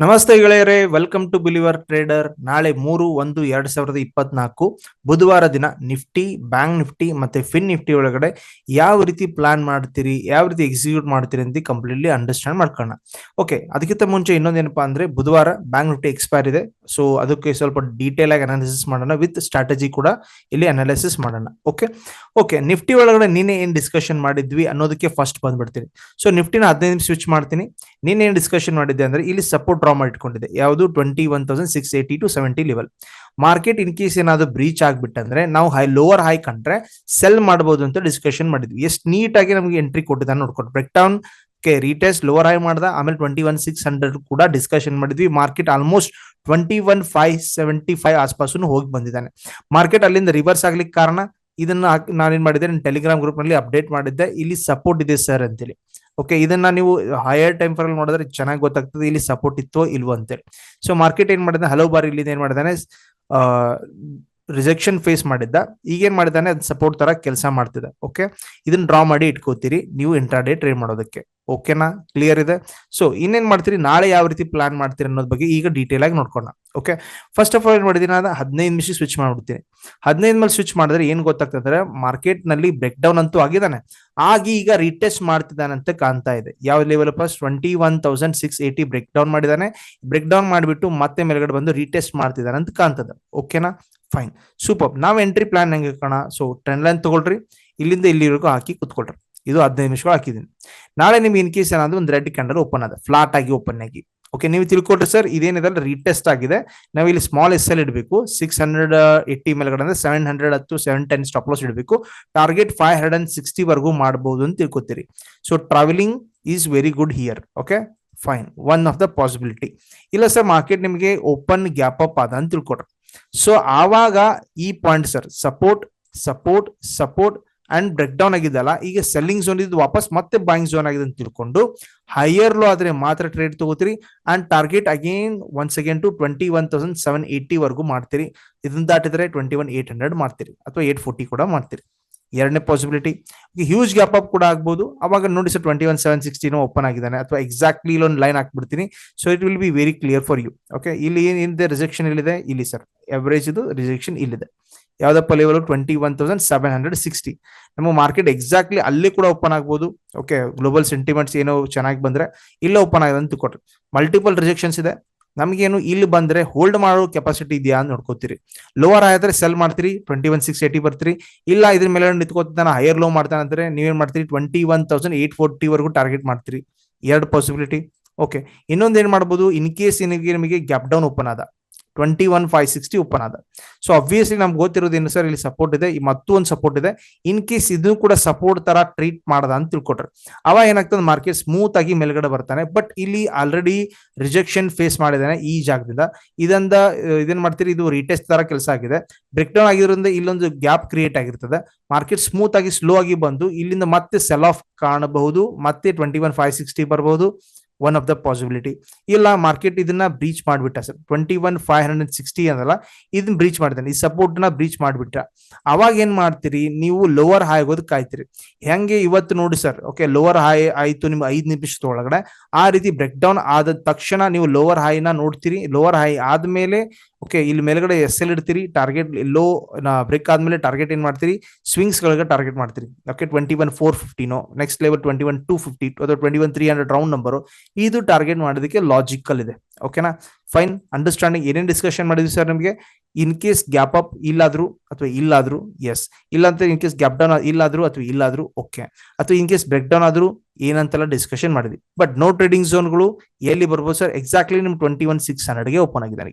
ನಮಸ್ತೆ ಗೆಳೆಯರೇ welcome to believer trader ನಾಳೆ ಮೂರು, ಒಂದು, ಎರಡ್ ಸಾವಿರದ ಇಪ್ಪತ್ನಾಲ್ಕು. ಬುಧವಾರ ದಿನ ನಿಫ್ಟಿ ಬ್ಯಾಂಕ್ ನಿಫ್ಟಿ ಮತ್ತೆ ಫಿನ್ ನಿಫ್ಟಿ ಒಳಗಡೆ ಯಾವ ರೀತಿ ಪ್ಲಾನ್ ಮಾಡ್ತೀರಿ, ಯಾವ ರೀತಿ ಎಕ್ಸಿಕ್ಯೂಟ್ ಮಾಡ್ತೀರಿ ಅಂತ ಕಂಪ್ಲೀಟ್ಲಿ ಅಂಡರ್ಸ್ಟ್ಯಾಂಡ್ ಮಾಡ್ಕೊಳ್ಳೋಣ. ಓಕೆ ಅದಕ್ಕಿಂತ ಮುಂಚೆ ಇನ್ನೊಂದೇನಪ್ಪಾ ಅಂದ್ರೆ ಬುಧವಾರ ಬ್ಯಾಂಕ್ ನಿಫ್ಟಿ ಎಕ್ಸ್ಪೈರ್ ಇದೆ. ಸೊ ಅದಕ್ಕೆ ಸ್ವಲ್ಪ ಡೀಟೇಲ್ ಆಗಿ ಅನಾಲಿಸಿಸ್ ಮಾಡೋಣ. ವಿತ್ ಸ್ಟ್ರಾಟಜಿ ಕೂಡ ಇಲ್ಲಿ ಅನಾಲಿಸಿಸ್ ಮಾಡೋಣ. ಓಕೆ ಓಕೆ ನಿಫ್ಟಿ ಒಳಗಡೆ ನೀನೆ ಏನ್ ಡಿಸ್ಕಷನ್ ಮಾಡಿದ್ವಿ ಅನ್ನೋದಕ್ಕೆ ಫಸ್ಟ್ ಬಂದ್ಬಿಡ್ತೀನಿ. ಸೊ ನಿಫ್ಟಿನ ಹದಿನೈದು ಸ್ವಿಚ್ ಮಾಡ್ತೀನಿ. ನೀನ್ ಏನ್ ಡಿಸ್ಕಷನ್ ಮಾಡಿದ್ದೆ ಅಂದ್ರೆ ಇಲ್ಲಿ ಸಪೋರ್ಟ್ ಡ್ರಾ ಮಾಡಿಟ್ಕೊಂಡಿದೆ. ಯಾವುದು twenty one thousand six eighty two seventy level market in case ಏನಾದ್ರು ಬ್ರೀಚ್ ಆಗ್ಬಿಟ್ಟಂದ್ರೆ, ನಾವು ಹೈ ಲೋವರ್ ಹೈ ಕಂಡ್ರೆ ಸೆಲ್ ಮಾಡಬಹುದು ಅಂತ ಡಿಸ್ಕಷನ್ ಮಾಡಿದ್ವಿ. ಎಷ್ಟು ನೀಟಾಗಿ ನಮಗೆ ಎಂಟ್ರಿ ಕೊಟ್ಟಿದ್ದಾನೆ ನೋಡ್ಕೊಂಡು. ಬ್ರೇಕ್ ಡೌನ್ ಕೆ ರೀಟೆಸ್ಟ್ ಲೋವರ್ ಹೈ ಮಾಡ್ದ, ಆಮೇಲೆ ಟ್ವೆಂಟಿ ಒನ್ ಸಿಕ್ಸ್ ಹಂಡ್ರೆಡ್ ಕೂಡ ಡಿಸ್ಕಷನ್ ಮಾಡಿದ್ವಿ. Market almost twenty one five seventy five ಆಸ್ಪಾಸು ಹೋಗಿ ಬಂದಿದ್ದಾನೆ. ಮಾರ್ಕೆಟ್ ಅಲ್ಲಿಂದ ರಿವರ್ಸ್ ಆಗ್ಲಿಕ್ಕೆ ಕಾರಣ, ಇದನ್ನ ನಾನೇನ್ ಮಾಡಿದ್ದೆ ಟೆಲಿಗ್ರಾಮ್ ಗ್ರೂಪ್ನಲ್ಲಿ ಅಪ್ಡೇಟ್ ಮಾಡಿದ್ದೆ. ಇಲ್ಲಿ ಸಪೋರ್ಟ್ ಇದೆ ಸರ್ ಅಂತೇಳಿ. ಓಕೆ ಇದನ್ನ ನೀವು ಹೈಯರ್ ಟೈಮ್ ಫರ್ ನೋಡಿದ್ರೆ ಚೆನ್ನಾಗಿ ಗೊತ್ತಾಗ್ತದೆ, ಇಲ್ಲಿ ಸಪೋರ್ಟ್ ಇತ್ತೋ ಇಲ್ವೋ ಅಂತೇಳಿ. ಸೊ ಮಾರ್ಕೆಟ್ ಏನ್ ಮಾಡಿದ್ದಾನೆ? ಹಲವು ಬಾರಿ ಇಲ್ಲಿ ಏನ್ ಮಾಡಿದಾನೆ ರಿಜೆಕ್ಷನ್ ಫೇಸ್ ಮಾಡಿದ್ದ. ಈಗೇನ್ ಮಾಡಿದಾನೆ ಅದು ಸಪೋರ್ಟ್ ತರ ಕೆಲಸ ಮಾಡ್ತಿದೆ ಓಕೆ ಇದನ್ನ ಡ್ರಾ ಮಾಡಿ ಇಟ್ಕೋತೀರಿ, ನೀವು ಇಂಟ್ರಾಡೇ ಟ್ರೇಡ್ ಮಾಡೋದಕ್ಕೆ. ಓಕೆನಾ ಕ್ಲಿಯರ್ ಇದೆ? ಸೊ ಇನ್ನೇನ್ ಮಾಡ್ತೀರಿ? ನಾಳೆ ಯಾವ ರೀತಿ ಪ್ಲಾನ್ ಮಾಡ್ತೀರಿ ಅನ್ನೋದ್ ಬಗ್ಗೆ ಈಗ ಡೀಟೇಲ್ ಆಗಿ ನೋಡ್ಕೋಣ ಓಕೆ ಫಸ್ಟ್ ಆಫ್ ಆಲ್ ಏನ್ ಮಾಡಿದೀನಿ ನಾನು? ಹದಿನೈದು ನಿಮಿಷ ಸ್ವಿಚ್ ಮಾಡ್ಬಿಡ್ತೀನಿ. ಹದಿನೈದು ಮೇಲೆ ಸ್ವಿಚ್ ಮಾಡಿದ್ರೆ ಏನ್ ಗೊತ್ತಾಗ್ತದೆ ಮಾರ್ಕೆಟ್ನಲ್ಲಿ ಬ್ರೇಕ್ ಡೌನ್ ಅಂತೂ ಆಗಿದ್ದಾನೆ ಆಗಿ ಈಗ ರೀಟೆಸ್ಟ್ ಮಾಡ್ತಿದ್ದಾನೆ ಅಂತ ಕಾಣ್ತಾ ಇದೆ. ಯಾವ level first twenty one thousand six eighty break down ಮಾಡಿದಾನೆ. ಬ್ರೇಕ್ ಡೌನ್ ಮಾಡಿಬಿಟ್ಟು ಮತ್ತೆ ಮೇಲ್ಗಡೆ ಬಂದು ರೀಟೆಸ್ಟ್ ಮಾಡ್ತಿದ್ದಾನೆ ಅಂತ ಕಾಣ್ತದೆ. ಓಕೆನಾ ಫೈನ್ ಸೂಪರ್ ನಾವು ಎಂಟ್ರಿ ಪ್ಲಾನ್ ಹೆಂಗೆ ಕಾಣ ಸೊ ಟ್ರೆಂಡ್ ಲೈನ್ ತಗೊಳ್ರಿ. ಇಲ್ಲಿಂದ ಇಲ್ಲಿವರೆಗೂ ಹಾಕಿ ಕುತ್ಕೊಳ್ರಿ. ಇದು ಹದಿನೈದು ನಿಮಿಷಗಳು ಹಾಕಿದ್ದೀನಿ. ನಾಳೆ ನಿಮ್ಗೆ ಇನ್ ಕೇಸ್ ಏನಾದ್ರು ಒಂದು ರೆಡ್ ಕ್ಯಾಂಡಲ್ ಓಪನ್ ಆದ ಫ್ಲಾಟ್ ಆಗಿ ಓಪನ್ ಆಗಿ. ಓಕೆ ನೀವು ತಿಳ್ಕೊಟ್ರಿ ಸರ್ ಇದೇನಿದೆ ರೀಟೆಸ್ಟ್ ಆಗಿದೆ. ನಾವು ಇಲ್ಲಿ ಸ್ಮಾಲ್ ಎಸ್ ಎಲ್ ಇಡಬೇಕು. ಸಿಕ್ಸ್ ಹಂಡ್ರೆಡ್ ಏಯ್ಟಿ ಮೇಲ್ಗಡೆ ಸೆವೆನ್ ಹಂಡ್ರೆಡ್ ಹತ್ತು ಸೆವೆನ್ ಟೆನ್ ಸ್ಟಾಪ್ ಲಾಸ್ ಇಡಬೇಕು. Target five hundred and sixty ವರ್ಗೂ ಮಾಡಬಹುದು ಅಂತ ತಿಳ್ಕೊತೀರಿ. So travelling is very good here okay fine one of the possibility ಇಲ್ಲ ಸರ್ ಮಾರ್ಕೆಟ್ ನಿಮಗೆ open gap up ಅದ ಅಂತ ತಿಳ್ಕೊಟ್ರಿ ಸೊ ಆವಾಗ ಈ point sir support support support and break down ಆಗಿದ್ದಲ್ಲ ಈಗ ಸೆಲ್ಲಿಂಗ್ ಝೋನ್ ಇದ್ದು ವಾಪಸ್ ಮತ್ತೆ ಬಾಯಿಂಗ್ ಝೋನ್ ಆಗಿದೆ ಅಂತ ತಿಳ್ಕೊಂಡು ಹೈಯರ್ ಲೋ ಆದ್ರೆ ಮಾತ್ರ trade ತಗೋತೀರಿ and target again one again two twenty one thousand seven eighty ವರೆಗೂ ಮಾಡ್ತೀರಿ. ಇದನ್ನ ದಾಟಿದ್ರೆ ಟ್ವೆಂಟಿ ಒನ್ ಏಟ್ ಹಂಡ್ರೆಡ್ ಮಾಡ್ತೀರಿ ಅಥವಾ ಏಟ್ ಫೋರ್ಟಿ ಕೂಡ ಮಾಡ್ತೀರಿ. ಎರಡನೇ ಪಾಸಿಬಿಲಿಟಿ ಹ್ಯೂಜ್ ಗ್ಯಾಪ್ ಅಪ್ ಕೂಡ ಆಗ್ಬೋದು. ಅವಾಗ ನೋಡಿ ಸರ್ ಟ್ವೆಂಟಿ ಒನ್ ಸೆವೆನ್ ಸಿಕ್ಸ್ಟಿನೂ ಓಪನ್ ಆಗಿದ್ದಾನೆ ಅಥವಾ ಎಕ್ಸಾಕ್ಟ್ಲಿ ಇಲ್ಲೊಂದು ಲೈನ್ ಹಾಕ್ಬಿಡ್ತೀನಿ. So it will be very clear for you okay ಇಲ್ಲಿ ಏನಿದೆ? ರಿಜೆಕ್ಷನ್ ಇಲ್ಲಿದೆ? ಇಲ್ಲಿ ಸರ್ ಎವರೇಜ್ ಇದು ರಿಜೆಕ್ಷನ್ ಇಲ್ಲಿದೆ. ಯಾವ್ದಪ್ಪ level twenty one thousand seven hundred sixty ನಮ್ಮ ಮಾರ್ಕೆಟ್ ಎಕ್ಸಾಕ್ಟ್ಲಿ ಅಲ್ಲಿ ಕೂಡ ಓಪನ್ ಆಗ್ಬೋದು. ಓಕೆ ಗ್ಲೋಬಲ್ ಸೆಂಟಿಮೆಂಟ್ಸ್ ಏನೋ ಚೆನ್ನಾಗಿ ಬಂದ್ರೆ ಇಲ್ಲ ಓಪನ್ ಆಗಿದೆ ಅಂತ ಕೊಟ್ರಿ. ಮಲ್ಟಿಪಲ್ ರಿಜೆಕ್ಷನ್ಸ್ ಇದೆ. ನಮಗೇನು ಇಲ್ಲಿ ಬಂದ್ರೆ ಹೋಲ್ಡ್ ಮಾಡೋ ಕೆಪಾಸಿಟಿ ಇದೆಯಾ ಅಂತ ನೋಡ್ಕೋತೀರಿ. ಲೋವರ್ ಆದ್ರೆ ಸೆಲ್ ಮಾಡ್ತೀರಿ ಟ್ವೆಂಟಿ ಒನ್ ಸಿಕ್ಸ್ ಏಟಿ ಬರ್ತೀರಿ. ಇಲ್ಲ ಇದ್ರ ಮೇಲೆ ನಿಂತ್ಕೋತಾನೆ ಹೈಯರ್ ಲೋ ಮಾಡ್ತಾನೆ ಅಂದ್ರೆ ನೀವೇನ್ ಮಾಡ್ತೀರಿ twenty one thousand eight forty ವರೆಗೂ ಟಾರ್ಗೆಟ್ ಮಾಡ್ತೀರಿ. ಎರಡು ಪಾಸಿಬಿಲಿಟಿ ಓಕೆ ಇನ್ನೊಂದು ಏನ್ ಮಾಡ್ಬೋದು? ಇನ್ ಕೇಸ್ ನಿಮಗೆ ನಿಮಗೆ ಗ್ಯಾಪ್ ಡೌನ್ ಓಪನ್ ಆದ. Twenty one five sixty open ಆದ. ಸೊ ಅಬ್ವಿಯಸ್ಲಿ ನಮ್ಗೆ ಗೊತ್ತಿರೋದು ಏನು ಸರ್ ಇಲ್ಲಿ ಸಪೋರ್ಟ್ ಇದೆ. ಮತ್ತೊಂದು ಸಪೋರ್ಟ್ ಇದೆ. ಇನ್ ಕೇಸ್ ಇದು ಕೂಡ ಸಪೋರ್ಟ್ ತರ ಟ್ರೀಟ್ ಮಾಡದ ಅಂತ ತಿಳ್ಕೊಟ್ರೆ. ಅವ ಏನಾಗ್ತದೆ ಮಾರ್ಕೆಟ್ ಸ್ಮೂತ್ ಆಗಿ ಮೇಲ್ಗಡೆ ಬರ್ತಾನೆ. ಬಟ್ ಇಲ್ಲಿ ಆಲ್ರೆಡಿ ರಿಜೆಕ್ಷನ್ ಫೇಸ್ ಮಾಡಿದಾನೆ ಈ ಜಾಗದಿಂದ. ಇದರಿಂದ ಇದೇನ್ ಮಾಡ್ತೀರಿ? ಇದು ರಿಟೆಸ್ಟ್ ತರ ಕೆಲಸ ಆಗಿದೆ. ಬ್ರೇಕ್ ಡೌನ್ ಆಗಿರೋದ್ರಿಂದ ಇಲ್ಲೊಂದು ಗ್ಯಾಪ್ ಕ್ರಿಯೇಟ್ ಆಗಿರ್ತದೆ. ಮಾರ್ಕೆಟ್ ಸ್ಮೂತ್ ಆಗಿ ಸ್ಲೋ ಆಗಿ ಬಂದು ಇಲ್ಲಿಂದ ಮತ್ತೆ ಸೆಲ್ ಆಫ್ ಕಾಣಬಹುದು. ಮತ್ತೆ ಟ್ವೆಂಟಿ ಒನ್ ಫೈವ್ ಸಿಕ್ಸ್ಟಿ ಬರಬಹುದು. ಒನ್ ಆಫ್ ದ ಪಾಸಿಬಿಲಿಟಿ ಇಲ್ಲ ಮಾರ್ಕೆಟ್ ಇದನ್ನ ಬ್ರೀಚ್ ಮಾಡಿಬಿಟ್ಟ sir. Twenty one five hundred sixty ಅದಲ್ಲ, ಇದನ್ನ ಬ್ರೀಚ್ ಮಾಡಿದ್ದಾನೆ. ಈ ಸಪೋರ್ಟ್ ಬ್ರೀಚ್ ಮಾಡಿಬಿಟ್ಟ. ಅವಾಗ ಏನ್ ಮಾಡ್ತೀರಿ? ನೀವು ಲೋವರ್ ಹೈ ಆಗೋದು ಕಾಯ್ತೀರಿ. ಹೆಂಗೆ ಇವತ್ತು ನೋಡಿ ಸರ್ ಓಕೆ ಲೋವರ್ ಹೈ ಆಯ್ತು ನಿಮ್ಗೆ ಐದು ನಿಮಿಷದ ಒಳಗಡೆ. ಆ ರೀತಿ ಬ್ರೇಕ್ ಡೌನ್ ಆದ ತಕ್ಷಣ ನೀವು ಲೋವರ್ ಹೈನ ನೋಡ್ತೀರಿ. ಲೋವರ್ ಹೈ ಆದ್ಮೇಲೆ ಓಕೆ ಇಲ್ಲಿ ಮೇಲ್ಗಡೆ ಎಸ್ ಎಲ್ ಇಡ್ತೀರಿ ಟಾರ್ಗೆಟ್ ಲೋ ಬ್ರೇಕ್ ಆದ್ಮೇಲೆ ಟಾರ್ಗೆಟ್ ಏನ್ ಮಾಡ್ತೀರಿ? ಸ್ವಿಂಗ್ಸ್ ಗಳಿಗೆ ಟಾರ್ಗೆಟ್ ಮಾಡ್ತೀರಿ. Okay twenty one four ಫಿಫ್ಟಿನೋ next level twenty one two fifty ಅಥವಾ twenty one three hundred round number ಇದು ಟಾರ್ಗೆಟ್ ಮಾಡೋದಕ್ಕೆ ಲಾಜಿಕಲ್ ಇದೆ. ಓಕೆನಾ ಫೈನ್ ಅಂಡರ್ಸ್ಟ್ಯಾಂಡಿಂಗ್ ಏನೇನು ಡಿಸ್ಕಷನ್ ಮಾಡಿದ್ವಿ ಸರ್ ನಿಮಗೆ? ಇನ್ ಕೇಸ್ ಗ್ಯಾಪ್ ಅಪ್ ಇಲ್ಲಾದ್ರು ಅಥವಾ ಇಲ್ಲಾದ್ರು ಎಸ್ ಇಲ್ಲ ಅಂತ ಇನ್ ಕೇಸ್ ಗ್ಯಾಪ್ ಡೌನ್ ಇಲ್ಲಾದ್ರು ಅಥವಾ ಇಲ್ಲಾದ್ರು ಓಕೆ ಅಥವಾ ಇನ್ ಕೇಸ್ ಬ್ರೇಕ್ ಡೌನ್ ಆದ್ರೂ ಏನಂತೆಲ್ಲ ಡಿಸ್ಕಷನ್ ಮಾಡಿದ್ವಿ. ಬಟ್ ನೋ ಟ್ರೇಡಿಂಗ್ ಝೋನ್ಗಳು ಎಲ್ಲಿ ಬರ್ಬೋದು ಸರ್ ಎಕ್ಸಾಕ್ಟ್ಲಿ ನಿಮ್ ಟ್ವೆಂಟಿ ಒನ್ ಸಿಕ್ಸ್ ಹಂಡ್ರೆಡ್ಗೆ ಓಪನ್ ಆಗಿದ್ದಾರೆ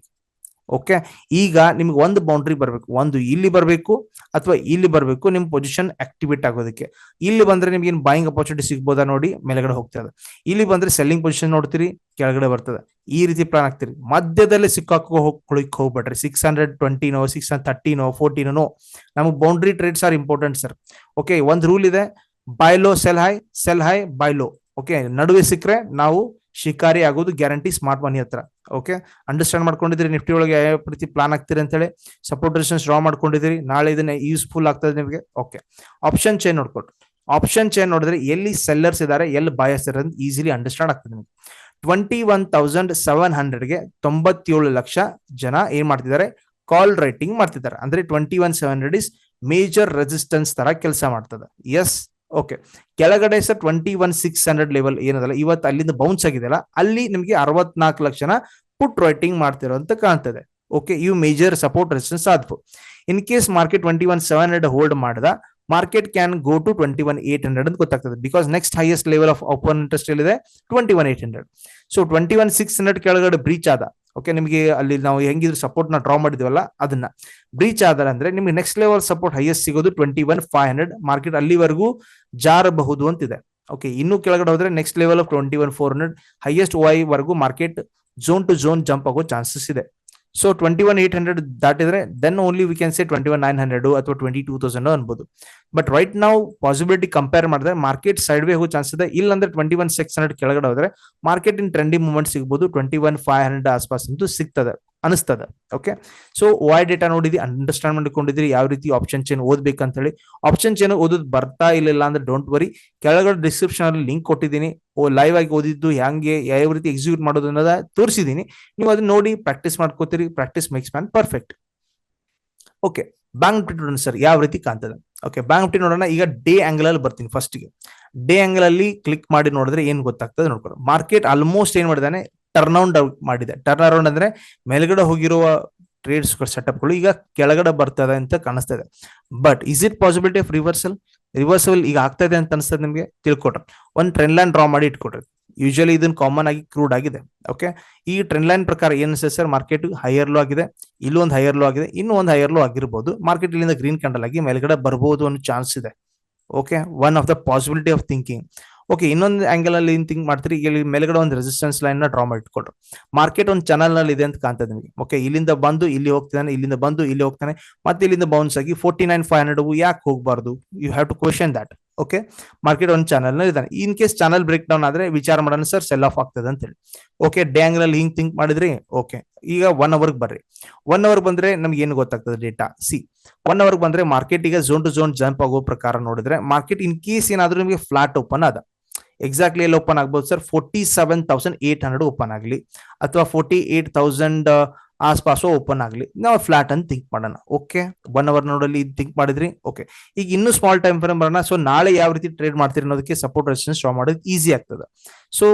ಓಕೆ ಈಗ ನಿಮ್ಗೆ ಒಂದು ಬೌಂಡ್ರಿ ಬರಬೇಕು. ಒಂದು ಇಲ್ಲಿ ಬರಬೇಕು ಅಥವಾ ಇಲ್ಲಿ ಬರಬೇಕು ನಿಮ್ಮ ಪೊಸಿಷನ್ ಆಕ್ಟಿವೇಟ್ ಆಗೋದಕ್ಕೆ. ಇಲ್ಲಿ ಬಂದ್ರೆ ನಿಮ್ಗೆ ಏನು ಬಾಯಿಂಗ್ ಅಪರ್ಚುನಿಟಿ ಸಿಗ್ಬೋದಾ ನೋಡಿ, ಮೇಲ್ಗಡೆ ಹೋಗ್ತದೆ ಇಲ್ಲಿ ಬಂದ್ರೆ ಸೆಲ್ಲಿಂಗ್ ಪೊಸಿಷನ್ ನೋಡ್ತೀರಿ, ಕೆಳಗಡೆ ಬರ್ತದೆ. ಈ ರೀತಿ ಪ್ಲಾನ್ ಆಗ್ತೀರಿ. ಮಧ್ಯದಲ್ಲಿ ಸಿಕ್ಕಾಕೋ ಹೋಗ್ಕೊಳಿಕ್ ಹೋಗ್ಬೇಡ್ರಿ. ಸಿಕ್ಸ್ ಹಂಡ್ರೆಡ್ ಟ್ವೆಂಟಿನೋ ಸಿಕ್ಸ್ ಹಂಡ್ರೆಡ್ ತರ್ಟಿನೋ ಫೋರ್ಟಿನೋ ನಮಗೆ boundary trades are important sir okay ಒಂದು ರೂಲ್ ಇದೆ. Buy low sell high sell high buy low okay ನಡುವೆ ಸಿಕ್ಕರೆ ನಾವು ಶಿಕಾರಿ ಆಗೋದು ಗ್ಯಾರಂಟಿ ಸ್ಮಾರ್ಟ್ ಮನಿ ಹತ್ರ. ಓಕೆ ಅಂಡರ್ಸ್ಟ್ಯಾಂಡ್ ಮಾಡ್ಕೊಂಡಿದ್ರಿ ನಿಫ್ಟಿ ಒಳಗೆ ಯಾವ ರೀತಿ ಪ್ಲಾನ್ ಆಗ್ತೀರಿ ಅಂತೇಳಿ ಸಪೋರ್ಟ್ ಡ್ರಾ ಮಾಡ್ಕೊಂಡಿದ್ದೀರಿ. ನಾಳೆ ಇದನ್ನ ಯೂಸ್ಫುಲ್ ಆಗ್ತದೆ ನಿಮಗೆ. ಓಕೆ ಆಪ್ಷನ್ ಚೇನ್ ನೋಡ್ಕೊಟ್ಟು. ಆಪ್ಷನ್ ಚೇನ್ ನೋಡಿದ್ರೆ ಎಲ್ಲಿ ಸೆಲ್ಲರ್ಸ್ ಇದ್ದಾರೆ, ಎಲ್ಲಿ ಬಾಯಸ್ ಅಂತ ಈಸಿಲಿ ಅಂಡರ್ಸ್ಟ್ಯಾಂಡ್ ಆಗ್ತದೆ ನಿಮಗೆ. ಟ್ವೆಂಟಿ ಒನ್ ತೌಸಂಡ್ ಸೆವೆನ್ ಹಂಡ್ರೆಡ್ಗೆ ತೊಂಬತ್ತೇಳು ಲಕ್ಷ ಜನ ಏನ್ ಮಾಡ್ತಿದ್ದಾರೆ? ಕಾಲ್ ರೈಟಿಂಗ್ ಮಾಡ್ತಿದ್ದಾರೆ. ಅಂದ್ರೆ twenty one seven hundred is major resistance ತರ ಕೆಲಸ ಮಾಡ್ತದೆ. ಎಸ್ ಓಕೆ ಕೆಳಗಡೆ sir twenty one six hundred level ಏನದಲ್ಲ, ಇವತ್ತು ಅಲ್ಲಿಂದ ಬೌನ್ಸ್ ಆಗಿದೆಯಲ್ಲ, ಅಲ್ಲಿ ನಿಮಗೆ ಅರವತ್ನಾಲ್ಕು ಲಕ್ಷ ಪುಟ್ ರೈಟಿಂಗ್ ಮಾಡ್ತಿರೋ ಅಂತ ಕಾಣ್ತದೆ. ಓಕೆ ಇವು ಮೇಜರ್ ಸಪೋರ್ಟ್ ರೆಸಿಸ್ಟೆನ್ಸ್ ಆದವು. In case market twenty one seven hundred hold ಮಾಡಿದ market can go to twenty one eight hundred ಅಂತ ಗೊತ್ತಾಗ್ತದೆ. Because next highest level of open interest ಇದೆ twenty one eight hundred so twenty one six hundred ಕೆಳಗಡೆ breach ಆದ. Okay ನಿಮಗೆ ಅಲ್ಲಿ ನಾವು ಹೆಂಗಿದ್ರು ಸಪೋರ್ಟ್ನ ಡ್ರಾ ಮಾಡಿದ್ವಲ್ಲ, ಅದನ್ನ. ಬ್ರೀಚ್ ಆದ್ರೆ ಅಂದ್ರೆ ನಿಮಗೆ ನೆಕ್ಸ್ಟ್ ಲೆವೆಲ್ ಸಪೋರ್ಟ್ ಹೈಯೆಸ್ಟ್ ಸಿಗೋದು twenty one five hundred market ಅಲ್ಲಿವರೆಗೂ ಜಾರಬಹುದು ಅಂತಿದೆ. ಓಕೆ ಇನ್ನು ಕೆಳಗಡೆ ಹೋದ್ರೆ next level of twenty one four hundred highest Y ವರೆಗೂ market zone to zone jump ಆಗೋ ಚಾನ್ಸಸ್ ಇದೆ. So twenty one eight hundred ದಾಟಿದ್ರೆ then only we can say twenty one nine hundred ಅಥವಾ ಟ್ವೆಂಟಿ ಟೂ ತೌಸಂಡ್ ಅನ್ಬೋದು. But right ನಾವು possibility compare ಮಾಡಿದ್ರೆ market side way ಹೋಗೋ chance ಇದೆ. ಇಲ್ಲಂದ್ರೆ twenty one six hundred ಕೆಳಗಡೆ ಹೋದ್ರೆ ಮಾರ್ಕೆಟ್ ಇನ್ ಟ್ರೆಂಡಿ ಮೂವ್ಮೆಂಟ್ ಸಿಗ್ಬೋದು. ಟ್ವೆಂಟಿ ಒನ್ ಫೈವ್ ಹಂಡ್ರೆಡ್ ಆಸ್ಪಾಸ್ ಅಂತೂ ಸಿಗ್ತದೆ. ಅನಿಸ್ತದೆ ಓಕೆ ಸೊ ವಾಯ್ ಡೇಟಾ ನೋಡಿದ್ರಿ ಅಂಡರ್ಸ್ಟ್ಯಾಂಡ್ ಮಾಡಿಕೊಂಡಿದ್ರಿ, ಯಾವ ರೀತಿ ಆಪ್ಷನ್ ಚೇನ್ ಅಂತ ಹೇಳಿ ಆಪ್ಷನ್ ಚೇನ್ ಓದೋದು ಬರ್ತಾ ಇಲ್ಲ ಅಂದ್ರೆ ಡೋಂಟ್ ವರಿ ಕೆಳಗಡೆ ಡಿಸ್ಕ್ರಿಪ್ಷನ್ ಅಲ್ಲಿ ಲಿಂಕ್ ಕೊಟ್ಟಿದ್ದೀನಿ. ಓ ಲೈವ್ ಆಗಿ ಓದಿದ್ದು ಹೆಂಗೆ ಯಾವ ರೀತಿ ಎಕ್ಸಿಕ್ಯೂಟ್ ಮಾಡೋದು ಅನ್ನೋದ ತೋರಿಸಿದ್ದೀನಿ. ನೀವು ಅದನ್ನ ನೋಡಿ ಪ್ರಾಕ್ಟೀಸ್ ಮಾಡ್ಕೋತೀರಿ practice makes man perfect okay bank Nifty ನೋಡೋಣ ಸರ್ ಯಾವ ರೀತಿ ಕಾಣ್ತದೆ. ಓಕೆ ಬ್ಯಾಂಕ್ ನಿಫ್ಟಿ ನೋಡೋಣ, ಈಗ ಡೇ ಆಂಗಲ್ ಅಲ್ಲಿ ಬರ್ತೀನಿ ಫಸ್ಟ್ಗೆ ಡೇ ಆಂಗಲ್ ಅಲ್ಲಿ ಕ್ಲಿಕ್ ಮಾಡಿ ನೋಡಿದ್ರೆ ಏನ್ ಗೊತ್ತಾಗ್ತದೆ ನೋಡ್ಕೊಳ್ಳಿ ಮಾರ್ಕೆಟ್ ಆಲ್ಮೋಸ್ಟ್ ಏನ್ ಮಾಡಿದಾನೆ? ಟರ್ನ್ ಅರೌಂಡ್ ಮಾಡಿದೆ. ಟರ್ನ್ ಅರೌಂಡ್ ಅಂದ್ರೆ ಮೇಲ್ಗಡೆ ಹೋಗಿರುವ ಟ್ರೇಡ್ಸ್ ಸೆಟಪ್ಗಳು ಈಗ ಕೆಳಗಡೆ ಬರ್ತದೆ ಅಂತ ಕಾಣಿಸ್ತಾ ಇದೆ. But is it possibility of reversal reversal ಈಗ ಆಗ್ತಾ ಇದೆ ಅಂತ ಅನಿಸ್ತದೆ ನಿಮಗೆ? ತಿಳ್ಕೊಟ್ರೆ ಒಂದು ಟ್ರೆಂಡ್ ಲೈನ್ ಡ್ರಾ ಮಾಡಿ ಇಟ್ಕೊಟ್ರಿ ಯೂಶಲಿ ಇದನ್ನ ಕಾಮನ್ ಆಗಿ ಕ್ರೂಡ್ ಆಗಿದೆ. ಓಕೆ ಈ ಟ್ರೆಂಡ್ ಲೈನ್ ಪ್ರಕಾರ ಏನ್ ಸರ್ ಮಾರ್ಕೆಟ್ ಹೈಯರ್ ಲೋ ಆಗಿದೆ. ಇಲ್ಲೂ ಒಂದು ಹೈಯರ್ ಲೋ ಆಗಿದೆ. ಇನ್ನೂ ಒಂದು ಹೈಯರ್ ಲೋ ಆಗಿರ್ಬೋದು. ಮಾರ್ಕೆಟ್ ಇಲ್ಲಿಂದ ಗ್ರೀನ್ ಕ್ಯಾಂಡಲ್ ಆಗಿ ಮೇಲ್ಗಡೆ ಬರ್ಬೋದು ಅನ್ನೋ ಚಾನ್ಸ್ ಇದೆ. Okay one of the possibility of thinking okay ಇನ್ನೊಂದು ಆಂಗಲ್ ಅಲ್ಲಿ ಥಿಂಕ್ ಮಾಡ್ತೀರಿ? ಇಲ್ಲಿ ಮೇಲ್ಗಡೆ ಒಂದು ರೆಸಿಸ್ಟೆನ್ಸ್ ಲೈನ್ನ ಡ್ರಾ ಮಾಡಿಟ್ಕೊಟ್ರು ಮಾರ್ಕೆಟ್ ಒಂದು ಚಾನಲ್ನಲ್ಲಿ ಇದೆ ಅಂತ ಕಾಣ್ತದೆ ನಿಮಗೆ. ಓಕೆ ಇಲ್ಲಿಂದ ಬಂದು, ಇಲ್ಲಿ ಹೋಗ್ತಾನೆ ಇಲ್ಲಿಂದ ಬಂದು, ಇಲ್ಲಿ ಹೋಗ್ತಾನೆ, ಮತ್ತೆ ಇಲ್ಲಿಂದ ಬೌನ್ಸ್ ಆಗಿ ಫೋರ್ಟಿ ನೈನ್ ಫೈವ್ ಹಂಡ್ರೆಡ್ ಯಾಕೆ ಹೋಗಬಾರ್ದು? You have to question that okay market ಒಂದು ಚಾನಲ್ನಲ್ಲಿ ಇದ್ದಾನೆ. In case channel break down ಆದ್ರೆ ವಿಚಾರ ಮಾಡೋಣ ಸರ್ ಸೆಲ್ ಆಫ್ ಆಗ್ತದೆ ಅಂತ ಹೇಳಿ ಓಕೆ ಡೇ ಆಂಗಲ್ ಅಲ್ಲಿ ಹಿಂಗ್ ಥಿಂಕ್ ಮಾಡಿದ್ರಿ? ಓಕೆ ಈಗ ಒನ್ ಅವರ್ ಬರ್ರಿ. ಒನ್ ಅವರ್ ಬಂದ್ರೆ ನಮ್ಗೆ ಏನು ಗೊತ್ತಾಗ್ತದೆ ಡೇಟಾ ಸಿ ಒನ್ ಅವರ್ ಬಂದ್ರೆ ಮಾರ್ಕೆಟ್ ಈಗ ಝೋನ್ ಟು ಝೋನ್ ಜಂಪ್ ಆಗೋ ಪ್ರಕಾರ ನೋಡಿದ್ರೆ ಮಾರ್ಕೆಟ್ ಇನ್ ಕೇಸ್ ಏನಾದ್ರೂ ನಿಮಗೆ ಫ್ಲಾಟ್ ಓಪನ್ ಅದ ಎಕ್ಸಾಕ್ಟ್ಲಿ ಎಲ್ಲಿ ಓಪನ್ ಆಗ್ಬೋದು sir forty seven thousand eight hundred open ಆಗಲಿ. ಅಥವಾ ಫೋರ್ಟಿ ಏಟ್ ತೌಸಂಡ್ ಆಸ್ಪಾಸು ಓಪನ್ ಆಗಲಿ. ನಾವು ಫ್ಲಾಟ್ ಅಂತ ಥಿಂಕ್ ಮಾಡೋಣ. ಓಕೆ ಒನ್ ಅವರ್ ನೋಡಲ್ಲಿ ಥಿಂಕ್ ಮಾಡಿದ್ರಿ? ಓಕೆ ಈಗ ಇನ್ನೂ ಸ್ಮಾಲ್ ಟೈಮ್ ಫ್ರೇಮ್ ಬರೋಣ. ಸೊ ನಾಳೆ ಯಾವ ರೀತಿ ಟ್ರೇಡ್ ಮಾಡ್ತೀರಿ ಅನ್ನೋದಕ್ಕೆ ಸಪೋರ್ಟ್ ರೆಸಿಸ್ಟೆನ್ಸ್ ಡ್ರಾ ಮಾಡೋದು ಈಸಿ ಆಗ್ತದೆ. ಸೊ